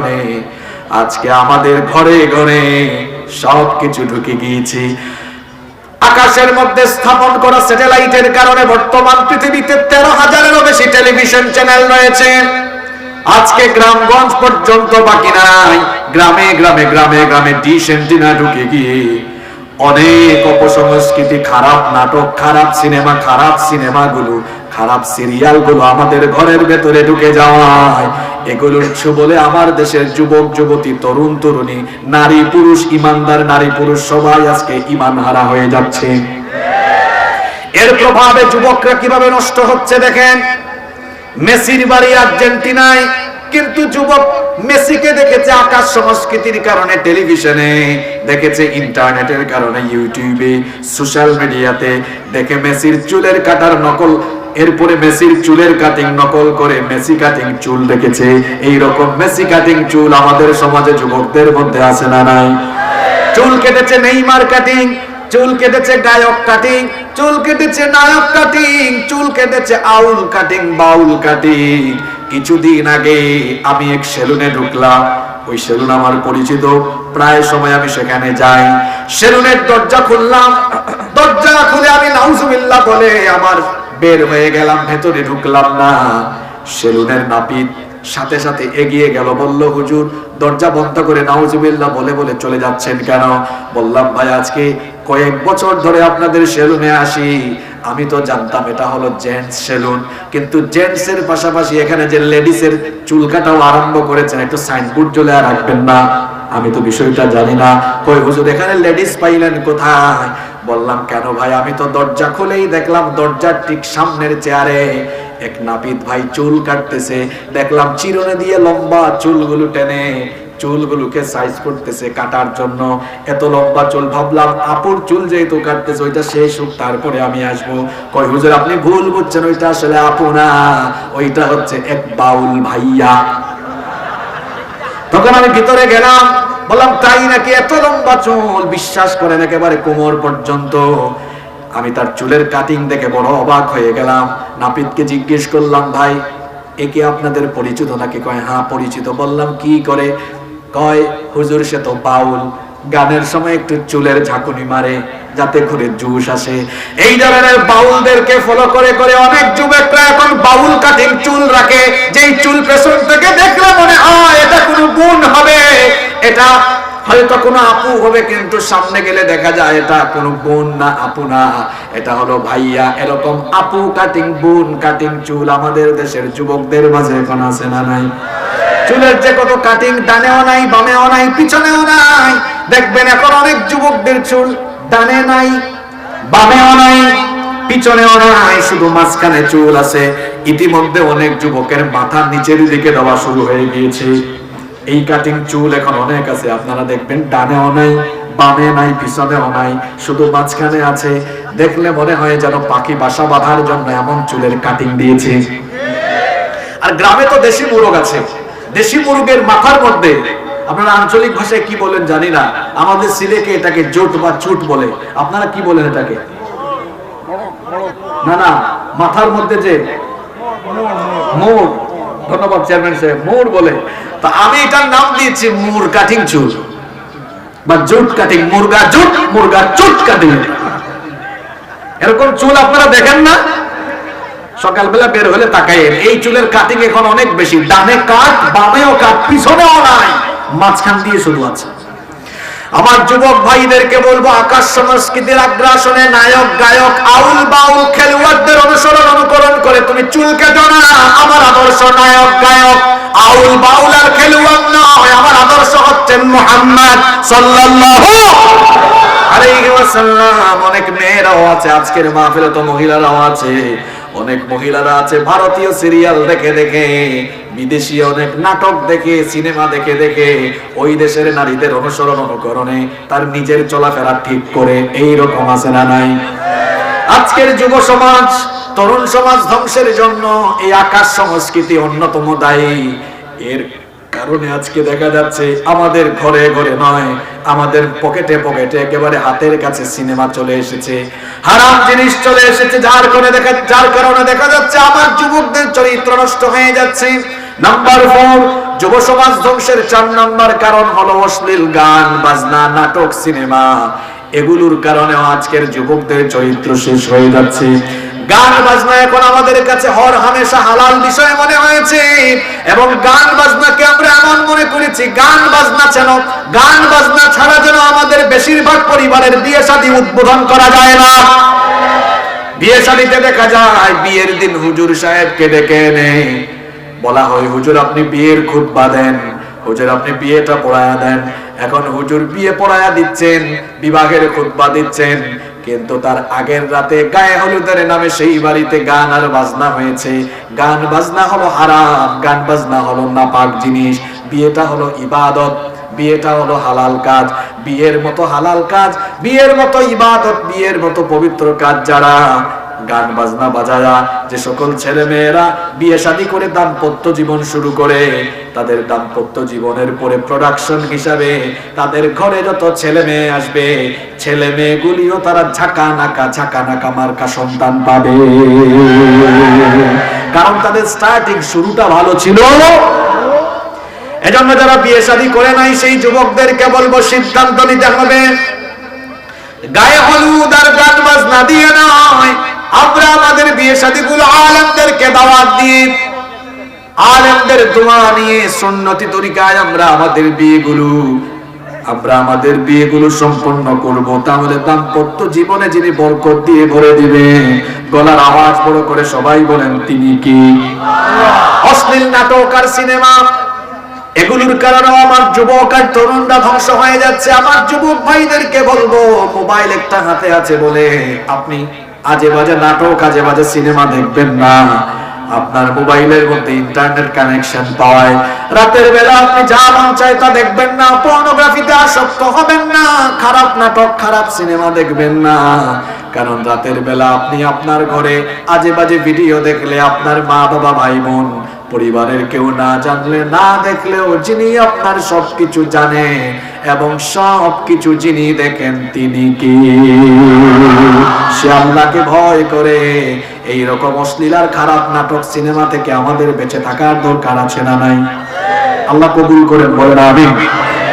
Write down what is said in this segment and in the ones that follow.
কারণে আজকে আমাদের ঘরে ঘরে সব কিছু ঢুকে গিয়েছে। আকাশের মধ্যে স্থাপন করা স্যাটেলাইটের কারণে বর্তমান পৃথিবীতে তেরো হাজারেরও বেশি টেলিভিশন চ্যানেল রয়েছে। আজকে গ্রামগঞ্জ পর্যন্ত বাকি নাই। গ্রামে গ্রামে গ্রামে গ্রামে ডিশ এন্টিনা ঢুকে গিয়ে অনেক অপসংস্কৃতি, খারাপ নাটক, খারাপ সিনেমা, খারাপ সিনেমাগুলো খারাপ সিরিয়ালগুলো আমাদের ঘরের ভেতরে ঢুকে যাওয়ায় এগুলোর বলে আমার দেশের যুবক, যুবতী, তরুণ, তরুণী, নারী, পুরুষ, ইমানদার, নারী, পুরুষ, সবাই আজকে ইমান হারা হয়ে যাচ্ছে। এর প্রভাবে যুবকরা কীভাবে নষ্ট হচ্ছে দেখেন? মেসির বাড়ি আর্জেন্টিনায়, কিন্তু যুবক মেসিকে দেখেছে আকাশ সংস্কৃতির কারণে টেলিভিশনে, দেখেছে ইন্টারনেটের কারণে ইউটিউবে, সোশ্যাল মিডিয়াতে, দেখে মেসির চুলের কাটার নকল এরপরে মেসির চুলের কাটিং নকল করে মেসি কাটিং চুল দেখেছে এই রকম মেসি কাটিং চুল আমাদের সমাজে যুবকদের মধ্যে আছে না নাই? চুল কেটেছে নেইমার কাটিং চুল কেটেছে গায়ক কাটিং চুল কেটেছে নায়ক কাটিং চুল কেটেছে আউল কাটিং বাউল কাটিং কিছুদিন আগে আমি এক সেলুনে ঢুকলাম, ওই সেলুন আমার পরিচিত। প্রায় সময় আমি সেখানে যাই। সেলুনের দরজা খুললাম, দরজা খুলে আমি নাউজুবিল্লাহ বলে আমার বের হয়ে গেলাম, ভেতরে ঢুকলাম না। সেলুনের নাপিত সাথে সাথে এগিয়ে গেল, বলল, হুজুর, দরজা বন্ধ করে নাউজুবিল্লাহ বলে বলে চলে যাচ্ছেন কেন? বললাম, ভাই, আজকে কয়েক বছর ধরে আপনাদের সেলুনে আসি। আমি তো জানতাম এটা হলো জেন্টস সেলুন কিন্তু জেন্টস এর পাশাপাশি এখানে যে লেডিস এর চুল কাটাও আরম্ভ করেছেন, একটু সাইনবোর্ড জ্বলে রাখবেন না। আমি তো বিষয়টা জানি না। কই, হুজুর, এখানে লেডিস পাইলেন কোথায়? বললাম, কেন ভাই, আমি তো দরজা খুলেই দেখলাম দরজার ঠিক সামনের চেয়ারে এক নাপিত ভাই চুল কাটতেছে। দেখলাম চিরনে দিয়ে লম্বা চুলগুলো টেনে, চুলগুলোকে সাইজ করতেছে কাটার জন্য। এত লম্বা চুল, ভাবলাম আপুর চুল যেহেতু কাটতেছে, ওইটা শেষ হোক, তারপরে আমি আসব। কই, হুজুর, আপনি ভুল বুঝছেন, ওইটা আসলে আপু না, ওইটা হচ্ছে এক বাউল ভাইয়া। তখন আমি ভিতরে গেলাম বললাম, তাই নাকি এত লম্বা চুল? বিশ্বাস করেন, একেবারে কোমর পর্যন্ত। আমি তার চুলের কাটিং দেখে বড় অবাক হয়ে গেলাম। নাপিতকে জিজ্ঞেস করলাম, ভাই একে আপনাদের পরিচিত নাকি? কয় হ্যাঁ পরিচিত। বললাম, কি করে? কয়, হুজুর, সে তো বাউল। গানের সময় একটু চুলের ঝাঁকুনি মারে, যাতে করে জুস আসে। এই ধরনের বাউলদেরকে ফলো করে করে অনেক যুবকরা এখন বাউল কাটিং চুল রাখে। যেই চুল পেছন থেকে দেখলে মনে হয় এটা কোনো গুণ হবে। এটা হয়তো কোনো আপু হবে, কিন্তু সামনে গেলে দেখা যায় এটা কোনো বোন না, আপু না। এটা হলো ভাইয়া। এরকম আপু কাটিং বোন কাটিং চুল আমাদের দেশের যুবকদের মাঝে এখন আছে না নাই? চুলের যে কত কাটিং ডানেও নাই, বামেও নাই, পিছনেও নাই। দেখবেন এখন অনেক যুবকদের চুল ডানে নাই, বামেও নাই, পিছনেও নাই, শুধু মাঝখানে চুল আছে। ইতিমধ্যে অনেক যুবকের মাথা নিচের দিকে দেওয়া শুরু হয়ে গিয়েছে। এই কাটিং চুল এখন অনেক আছে, আপনারা দেখবেন, ডানেও নাই, বামে নাই, পিছনেও নাই, শুধু মাঝখানে আছে। দেখলে মনে হয় যেন পাখি বাসা বাঁধার জন্য এমন চুলের কাটিং দিয়েছে। আর গ্রামে তো দেশি মুরগ আছে, দেশি মুরগের মাথার মধ্যে। আপনারা আঞ্চলিক ভাষায় কি বলেন জানি না, আমাদের সিলেকে এটাকে জোট বা চুট বলে। আপনারা কি বলেন এটাকে? না না, মাথার মধ্যে যে মোর ধন্যবাদ চেয়ারম্যান সাহেব। মোর বলে। তা আমি এটার নাম দিয়েছি মুর কাটিং চুল বা জুট কাটিং, মুরগা জুট, মুরগা চুট কাটিং। এরকম চুল আপনারা দেখেন না? সকালবেলা বের হলে তাকাই এই চুলের কাটিং এখন অনেক বেশি। ডানে কাট, বামেও কাট, পিছনেও নাই। মাঝখান দিয়ে শুধু আছে। আমার যুবক ভাইদেরকে বলব, আকাশ সংস্কৃতির আগ্রাসনে নায়ক, গায়ক, আউল বাউল খেলোয়াড়দের অনুসরণ, অনুকরণ করে তুমি চুল কেটো না, আমার আদর্শ নায়ক, গায়ক, আউল বাউল আর খেলোয়াড় নয়, আমার আদর্শ হচ্ছেন মোহাম্মদ সাল্লাল্লাহু আলাইহি ওয়াসাল্লাম। অনেক মেয়েরাও আছে, আজকের মাহফিলে তো মহিলারাও আছে। অনেক মহিলারা আছে, ভারতীয় সিরিয়াল দেখে দেখে, বিদেশি অনেক নাটক দেখে সিনেমা দেখে দেখে, ওই দেশের নারীদের অনুসরণ অনুকরণে তার নিজের চলাফেরা ঠিক করে এই রকম আছে না নাই? আজকের যুব সমাজ, তরুণ সমাজ ধ্বংসের জন্য এই আকাশ সংস্কৃতি অন্যতম দায়ী। এর কারণে আজকে দেখা যাচ্ছে আমাদের ঘরে ঘরে নয়, আমাদের পকেটে পকেটে একেবারে হাতের কাছে সিনেমা চলে এসেছে। হারাম জিনিস চলে এসেছে, যার কারণে দেখা যার কারণে দেখা যাচ্ছে আমার যুবকদের চরিত্র নষ্ট হয়ে যাচ্ছে। নাম্বার ফোর যুব সমাজ ধ্বংসের চার নাম্বার কারণ হলো অশ্লীল গান, বাজনা, নাটক, সিনেমা। এগুলোর কারণে আজকের যুবকদের চরিত্র শেষ হয়ে যাচ্ছে। গান বাজনা এখন আমাদের কাছে হর হামেশা হালাল বিষয় মনে হয়েছে। এবং গান বাজনাকে আমরা এমন মনে করেছি, গান বাজনা যেন, গান বাজনা ছাড়া যেন আমাদের বেশিরভাগ পরিবারের বিয়ে শাদী উদ্বোধন করা যায় না। বিয়ে শাদীতে দেখা যায়, বিয়ের দিন হুজুর সাহেবকে ডেকে এনে বলা হয়, হুজুর, আপনি বিয়ের খুব বাঁধেন হুজুর, আপনি বিয়েটা পড়ায়া দেন। এখন হুজুর বিয়ে পড়ায়া দিচ্ছেন, বিবাহের খুতবা দিচ্ছেন কিন্তু তার আগের রাতে গায়ে হলুদের নামে সেই বাড়িতে গান আর বাজনা হয়েছে। গান বাজনা হলো হারাম, গান বাজনা হলো না পাক জিনিস। বিয়েটা হলো ইবাদত, বিয়েটা হলো হালাল কাজ। বিয়ের মতো হালাল কাজ, বিয়ের মতো ইবাদত, বিয়ের মতো পবিত্র কাজ যারা গান বাজনা বাজায়া যে সকল ছেলে মেয়েরা বিয়ে শাদী করে দাম্পত্য জীবন শুরু করে, তাদের দাম্পত্য জীবনের পরে প্রোডাকশন হিসাবে তাদের ঘরে যত ছেলে মেয়ে আসবে ছেলে মেয়েগুলিও তারা ঝাঁকা নাকা ঝাঁকা নাকা মার্কা সন্তান পাবে। কারণ তাদের স্টার্টিং শুরুটা ভালো ছিল। এজন্য যারা বিয়ে শাদী করে নাই, সেই যুবকদেরকে বলব সিদ্ধান্ত নিতে হবে। গায়ে হলুদ আর গান বাজনা দিয়ে নয়। আমরা আমাদের বিয়ে শাদী গুলো আলেমদেরকে দাওয়াত দিয়ে আলেমদের দোয়া নিয়ে সুন্নতি তরিকায় আমরা আমাদের বিয়েগুলো, আমরা আমাদের বিয়েগুলো সম্পন্ন করব। তাহলে দাম্পত্য জীবনে যিনি বরকত দিয়ে ভরে দিবে, গলার আওয়াজ বড় করে সবাই বলেন, তিনি কি? অশ্লীল নাটক আর সিনেমা, এগুলোর কারণে আমার যুবক আর তরুণরা ধ্বংস হয়ে যাচ্ছে। আমার যুবক ভাইদেরকে বলব, মোবাইল একটা হাতে আছে বলে আপনি আজে বাজে নাটক আজে বাজে সিনেমা দেখবেন না। আপনার মোবাইলের মধ্যে ইন্টারনেট কানেকশন পাওয়ায় রাতের বেলা আপনি যা মন চায় তা দেখবেন না পর্নোগ্রাফিতে আসক্ত হবেন না, খারাপ নাটক, খারাপ সিনেমা দেখবেন না। কারণ রাতের বেলা আপনি আপনার ঘরে আজে বাজে ভিডিও দেখলে আপনার মা বাবা ভাই বোন পরিবারের কেউ না জানলে, না দেখলেও যিনি আপনার সবকিছু জানে এবং সবকিছু যিনি দেখেন তিনি কি? সে আল্লাহকে ভয় করে। এই রকম অশ্লীলার খারাপ নাটক সিনেমা থেকে আমাদের বেঁচে থাকার দরকার আছে না নাই? আল্লাহ কবুল করেন, বলেন আমি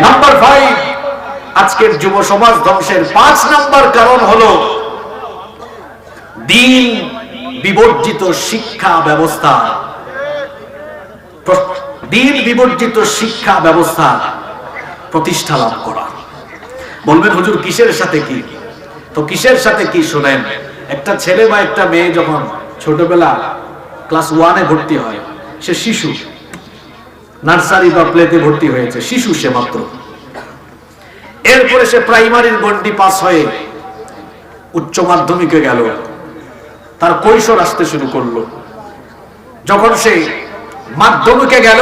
নাম্বার ফাইভ আজকের যুব সমাজ ধ্বংসের পাঁচ নাম্বার কারণ হলো দিন বিবর্জিত শিক্ষা ব্যবস্থা। দিন বিবর্জিত শিক্ষা ব্যবস্থা প্রতিষ্ঠা লাভ করা। বলবেন, হুজুর, কিসের সাথে কি? তো কিসের সাথে কি শোনেন? একটা ছেলে বা একটা মেয়ে যখন ছোটবেলা ক্লাস ওয়ানে ভর্তি হয়, সে শিশু। নার্সারি বা প্লেতে ভর্তি হয়েছে, শিশু সে মাত্র। এরপরে সে প্রাইমারির গন্ডি পাস হয়ে উচ্চ মাধ্যমিকে গেল। তার কৈশোর আসতে শুরু করল। যখন সে মাধ্যমিকে গেল,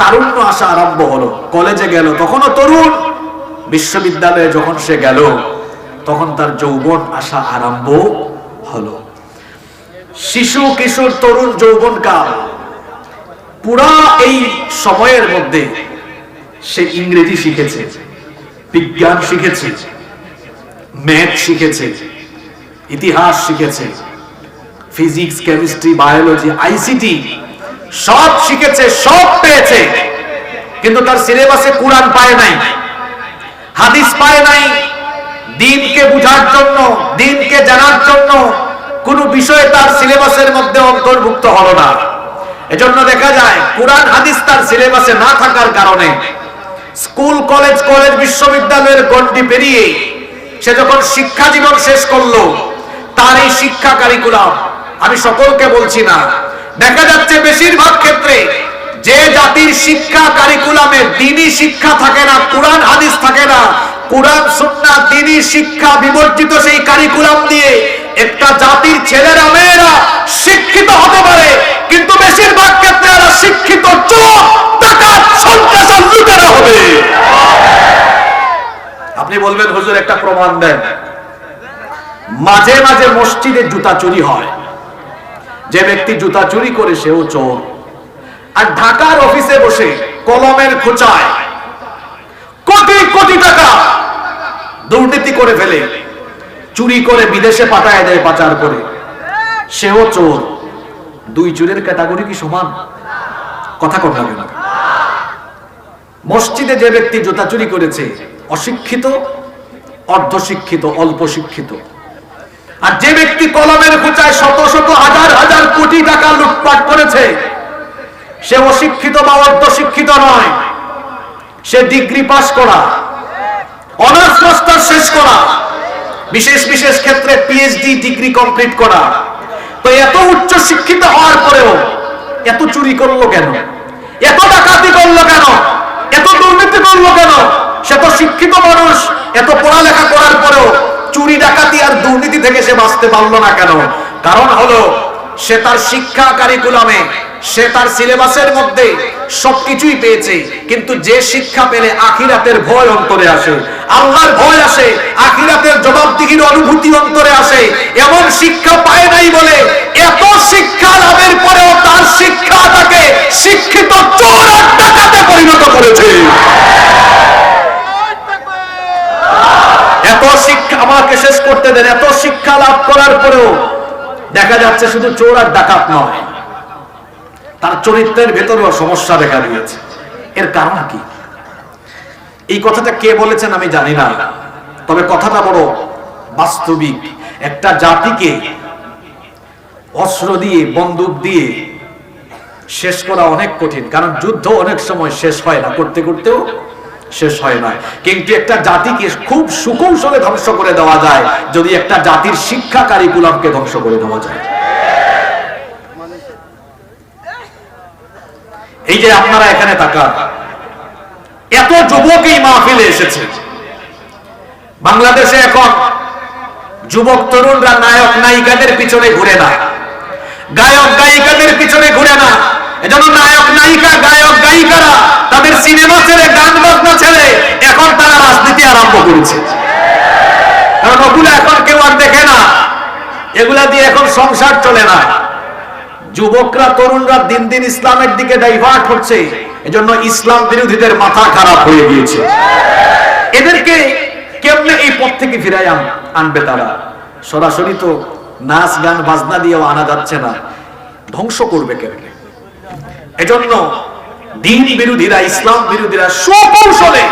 তারুণ্য আসা আরম্ভ হলো। কলেজে গেল তখনও তরুণ, বিশ্ববিদ্যালয়ে যখন সে গেল, তখন তার যৌবন আসা আরম্ভ হলো। শিশু, কিশোর, তরুণ যৌবন কাল পুরা এই সময়ের মধ্যে সে ইংরেজি শিখেছে, বিজ্ঞান শিখেছে, ম্যাথ শিখেছে, ইতিহাস শিখেছে, ফিজিক্স, কেমিস্ট্রি, বায়োলজি, আইসিটি সব শিখেছে, সব পেয়েছে। কিন্তু তার সিলেবাসে কোরআন পায় নাই, হাদিস পায় নাই। দিনকে বুঝার জন্য, দিনকে জানার জন্য কোন বিষয় তার সিলেবাসের মধ্যে অন্তর্ভুক্ত হলো না। এজন্য দেখা যায়, কোরআন, হাদিস তার সিলেবাসে না থাকার কারণে স্কুল, কলেজ কলেজ বিশ্ববিদ্যালয়ের গন্ডি পেরিয়ে সে যখন শিক্ষা জীবন শেষ করল, তার এই শিক্ষা কারিকুলাম আমি সকলকে বলছি না। দেখা যাচ্ছে বেশিরভাগ ক্ষেত্রে যে জাতির শিক্ষা কারিকুলামে দিনই শিক্ষা থাকে না, কোরআন, হাদিস থাকে না, কোরআন, সুন্নাহ দিনই শিক্ষা বিবর্জিত সেই কারিকুলাম দিয়ে একটা জাতির ছেলেরা, মেয়েরা শিক্ষিত হতে পারে, কিন্তু বেশিরভাগ ক্ষেত্রে এরা শিক্ষিত লুটেরা হবে। আপনি বলবেন, হুজুর, একটা প্রমাণ দেন। মাঝে মাঝে মসজিদে জুতা চুরি হয়। যে ব্যক্তি জুতা চুরি করে সেও চোর। আর ঢাকার অফিসে বসে কলমের খোঁচায় কোটি কোটি টাকা দুর্নীতি করে ফেলে, চুরি করে বিদেশে পাঠায় দেয় পাচার করে। সেও চোর। দুই চুরের ক্যাটাগরি কি সমান? কথা কথা কেন। মসজিদে যে ব্যক্তি জুতা চুরি করেছে, অশিক্ষিত, অর্ধশিক্ষিত অল্প শিক্ষিত আর যে ব্যক্তি কলমের খুচায় শত শত হাজার হাজার কোটি টাকা লুটপাট করেছে, সে অশিক্ষিত বা অর্ধশিক্ষিত নয়। সে ডিগ্রি পাস করা, অনার্স মাস্টার শেষ করা, বিশেষ বিশেষ ক্ষেত্রে পিএইচডি ডিগ্রি কমপ্লিট করা। তো এত উচ্চ শিক্ষিত হওয়ার পরেও এত চুরি করল কেন? এত ডাকাতি করল কেন? এত দুর্নীতি করল কেন? সে তো শিক্ষিত মানুষ, এত পড়ালেখা করার পরেও চুরি ডাকাতি আর দুর্নীতি থেকে সে বাঁচতে পারল না কেন? কারণ হলো, সে তার শিক্ষা কারিকুলামে, সে তার সিলেবাসের মধ্যে সবকিছুই পেয়েছে, কিন্তু যে শিক্ষা পেলে আখিরাতের ভয় অন্তরে আসে। আল্লাহর ভয় আসে, আখিরাতের জবাবদিহির অনুভূতি অন্তরে আসে। এমন শিক্ষা পায় নাই বলে এত শিক্ষা লাভের পরেও তার শিক্ষা তাকে শিক্ষিত চোর ডাকাতে পরিণত করেছে। এত শিক্ষা আমাকে শেষ করতে দেন, এত শিক্ষা লাভ করার পরেও দেখা যাচ্ছে শুধু চোর আর ডাকাত নয়, তার চরিত্রের ভেতরেও সমস্যা দেখা দিয়েছে। এর কারণ কি? এই কথাটা কে বলেছেন আমি জানি না, তবে কথাটা বড় বাস্তবিক। একটা জাতিকে অস্ত্র দিয়ে, বন্দুক দিয়ে শেষ করা অনেক কঠিন, কারণ যুদ্ধ অনেক সময় শেষ হয় না, করতে, করতেও শেষ হয় না কিন্তু একটা জাতিকে খুব সুকৌশলে ধ্বংস করে দেওয়া যায়, যদি একটা জাতির শিক্ষা কারিকুলামকে ধ্বংস করে দেওয়া যায়। এই যে আপনারা এখানে তাকান, এত যুবক এই মাহফিলে এসেছে। বাংলাদেশে এখন যুবক তরুণরা নায়ক নায়িকাদের পিছনে ঘুরে না। গায়ক গায়িকাদের পিছনে ঘুরে না। এজন্য নায়ক, নায়িকা, গায়ক, গায়িকারা তাদের সিনেমা ছেড়ে গান বাজনা ছেড়ে এখন তারা রাজনীতি আরম্ভ করেছে। কারণ ওগুলো এখন কেউ আর দেখে না। এগুলা দিয়ে এখন সংসার চলে না। যুবকরা, তরুণরা দিন দিন ইসলামের দিকে ডাইভার্ট হচ্ছে। এজন্য ইসলাম বিরোধীদের মাথা খারাপ হয়ে গিয়েছে। এদেরকে কেমনে এই পথ থেকে ফিরাই আনবে তারা? সরাসরি তো নাচ, গান, বাজনা দিয়েও আনা যাচ্ছে না। ধ্বংস করবে কেমনে? এজন্য দিন বিরোধীরা, ইসলাম বিরোধীরা সুকৌশলে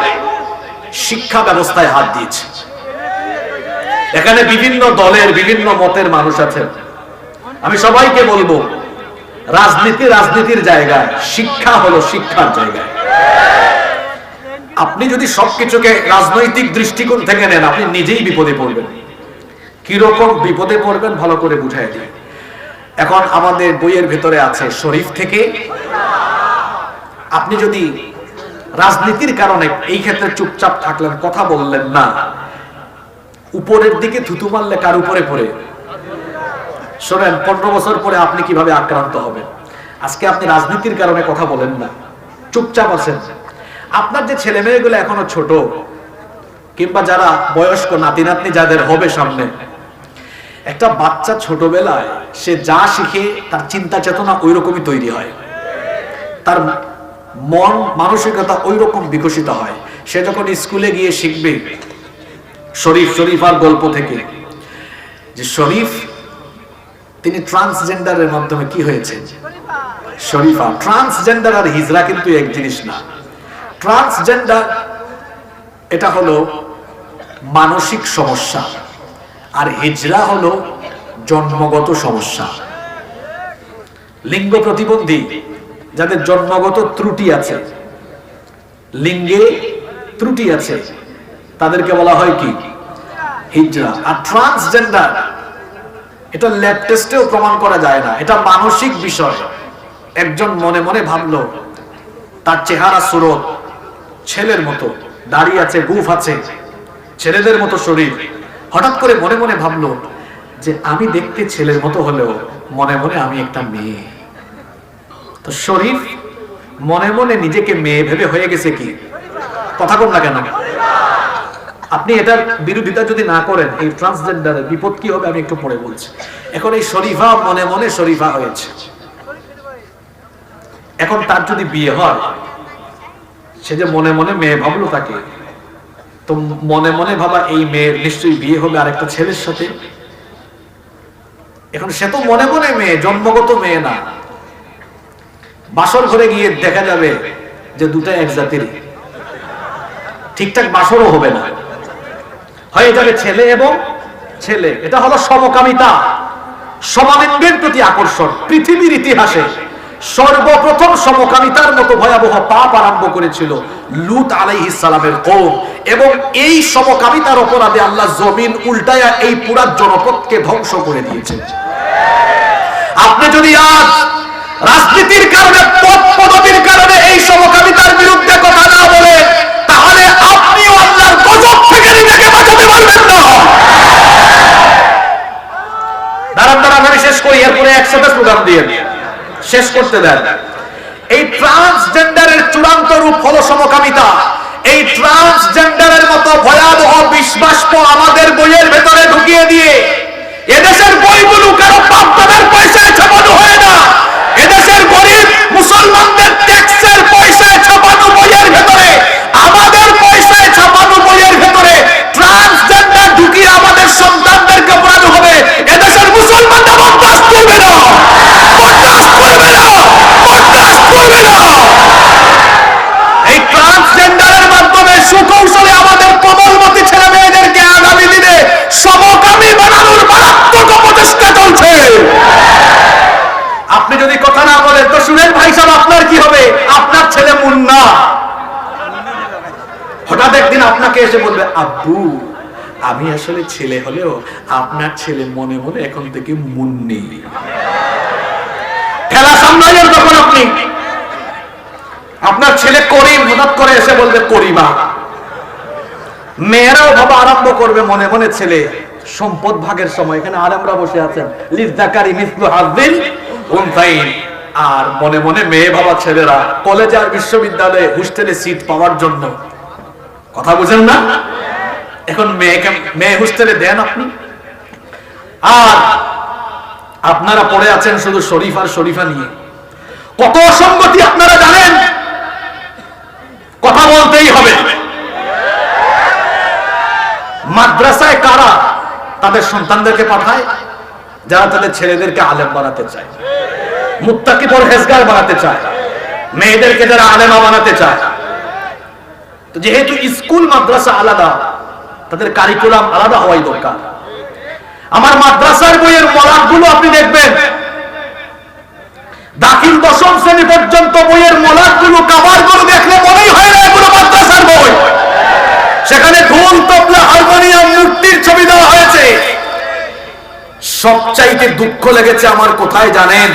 শিক্ষা ব্যবস্থায় হাত দিয়েছে। এখানে বিভিন্ন দলের, বিভিন্ন মতের মানুষ আছেন। আমি সবাইকে বলব, রাজনীতি রাজনীতির জায়গায়, শিক্ষা হলো শিক্ষার জায়গায়। আপনি যদি সবকিছুকে রাজনৈতিক দৃষ্টিকোণ থেকে নেন, আপনি নিজেই বিপদে পড়বেন। কীরকম বিপদে পড়বেন, ভালো করে বুঝাই দিই। এখন আমাদের বইয়ের ভেতরে আছে শরীফ থেকে আপনি যদি রাজনীতির কারণে এই ক্ষেত্রে চুপচাপ থাকলেন, কথা বললেন না, উপরের দিকে থুতু মারলে কার উপরে পড়ে? শোনেন, পনেরো বছর পরে আপনি কীভাবে আক্রান্ত হবেন? আজকে আপনি রাজনীতির কারণে কথা বলেন না। চুপচাপ আছেন। আপনার যে ছেলে মেয়েগুলো এখনও ছোট, কিংবা যারা বয়স্ক নাতি নাতনি যাদের হবে সামনে, একটা বাচ্চা ছোটবেলায় সে যা শিখে তার চিন্তা চেতনা ওই রকমই তৈরি হয়। তার মন মানসিকতা ওই রকম বিকশিত হয়। সে যখন স্কুলে গিয়ে শিখবে, শরীফ, শরীফার গল্প থেকে, যে শরীফ, তিনি ট্রান্সজেন্ডারের মাধ্যমে কি হয়েছে? শরীফা ট্রান্সজেন্ডার আর হিজরা কিন্তু এক জিনিস না। ট্রান্সজেন্ডার এটা হলো মানসিক সমস্যা, আর হিজরা হলো জন্মগত সমস্যা। লিঙ্গ প্রতিবন্ধী যাদের জন্মগত ত্রুটি আছে, লিঙ্গে ত্রুটি আছে, তাদেরকে বলা হয় কি? হিজরা, আর ট্রান্সজেন্ডার এটা ল্যাব টেস্টেও প্রমাণ করা যায় না। এটা মানসিক বিষয়। একজন মনে মনে ভাবলো, তার চেহারা সুরত, ছেলের মতো, দাড়ি আছে, গুফ আছে, ছেলেদের মতো শরীর। হঠাৎ করে মনে মনে ভাবলো যে, আমি দেখতে ছেলের মতো হলেও মনে মনে আমি একটা মেয়ে। তো শরীফ মনে মনে নিজেকে মেয়ে ভেবে হয়ে গেছে কি? কথা কম না কেন? আপনি এটার বিরোধিতা যদি না করেন, এই ট্রান্সজেন্ডারের বিপদ কি হবে আমি একটু পরে বলছি। এখন এই শরীফা মনে মনে শরীফা হয়েছে। এখন তার যদি বিয়ে হয়, সে যে মনে মনে মেয়ে ভাবলো তাকে। তো মনে মনে ভাবা এই মেয়ের নিশ্চয়ই বিয়ে হবে আরেকটা ছেলের সাথে। এখন সে তো মনে মনে মেয়ে, জন্মগত মেয়ে না। বাসর ঘরে গিয়ে দেখা যাবে যে দুটা এক জাতির। ঠিকঠাক বাসরও হবে না। হয়ে যাবে ছেলে এবং ছেলে। এটা হলো সমকামিতা। সমালিঙ্গের প্রতি আকর্ষণ। পৃথিবীর ইতিহাসে সর্বপ্রথম সমকামিতার মতো ভয়াবহ পাপ আরম্ভ করেছিল লুত আলাইহিস সালামের কওম এবং এই সমকামিতার অপরাধে আল্লাহ জমিন উল্টায়া এই পুরা জনপদকে ধ্বংস করে দিয়েছেন। আপনি যদি আজ রাজনীতির কারণে পদ পদবীর কারণে এই সমকামিতার বিরুদ্ধে কথা না বলে, তাহলে আপনিও আল্লাহর গজব থেকে নিজেকে বাঁচাতে পারবেন না। দাঁড়ান দাঁড়ান, আমি শেষ করি, এরপরে একসাথে দিয়ে শেষ করতে দেন। এই ট্রান্সজেন্ডারের চূড়ান্ত রূপ হলো সমকামিতা। এই ট্রান্সজেন্ডারের মতো ভয়াবহ বিশ্বাস্প আমাদের বইয়ের ভেতরে ঢুকিয়ে দিয়ে, এদেশের বইগুলো কারও বাপদাদার পয়সায় ছাপানো হয় না। মুসলমানদের ট্যাক্সের পয়সায় ছাপানো বইয়ের ভেতরে, আমাদের পয়সায় ছাপানো বইয়ের ভেতরে ট্রান্সজেন্ডার ঢুকিয়ে আমাদের সন্তানদেরকে পড়ানো হবে। এদেশের মুসলমানরা বরদাস্ত করবে না। বরদাস্ত করবে না। বরদাস্ত করবে না এই ট্রান্সজেন্ডারের মাধ্যমে সুকৌশলে আমাদের কোমলমতি ছেলে মেয়েদেরকে আগামী দিনে সমকামী বানানোর মারাত্মক অপচেষ্টা চলছে আপনি যদি কথা না বলেন তো শুনেন ভাই সাহেব আপনার কি হবে আপনার ছেলে মুন্না হঠাৎ একদিন আপনাকে এসে বলবে আব্বু, আমি আসলে ছেলে হলেও আপনার ছেলে মনে মনে এখন থেকে মুন্নি। খেলা আপনি? আপনার ছেলে করিম হঠাৎ করে এসে বলবে, করিমা। মেয়েরাও ভাবা আরম্ভ করবে মনে মনে, ছেলে, সম্পদ ভাগের সময় এখানে আরামরা বসে আছেন। লিজাকারি মিসলু হাজিল আর মনে মনে মেয়ে বাবা ছেলেরা, কলেজ আর বিশ্ববিদ্যালয়ে হোস্টেলে সিট পাওয়ার জন্য। কথা বুঝেন না? এখন মেয়েকে মেয়ে হোস্টেলে দেন আপনি। আর আপনারা পড়ে আছেন শুধু শরীফ আর শরীফা নিয়ে। কত অসঙ্গতি আপনারা জানেন? কথা বলতেই হবে। মাদ্রাসায় কারা তাদের সন্তানদেরকে পাঠায়? যারা তাদের ছেলেদেরকে আলেম বানাতে চায়। মুত্তাকি পরহেজগার বানাতে চায়। মেয়েদেরকে যারা আলেমা বানাতে চায়। যেহেতু স্কুল, মাদ্রাসা আলাদা তাদের কারিকুলাম আলাদা হওয়াই দরকার। আমার মাদ্রাসার বইয়ের মলাকগুলো আপনি দেখবেন। দাখিল দশম শ্রেণি পর্যন্ত বইয়ের মলাকগুলো কাবারগুলো দেখলে মনেই হয় না এগুলো মাদ্রাসার বই। সেখানে ঢোল তবলা, হারমোনিয়াম, মূর্তির ছবি দেওয়া হয়েছে। সবচাইতে দুঃখ লেগেছে আমার, কোথায় জানেন?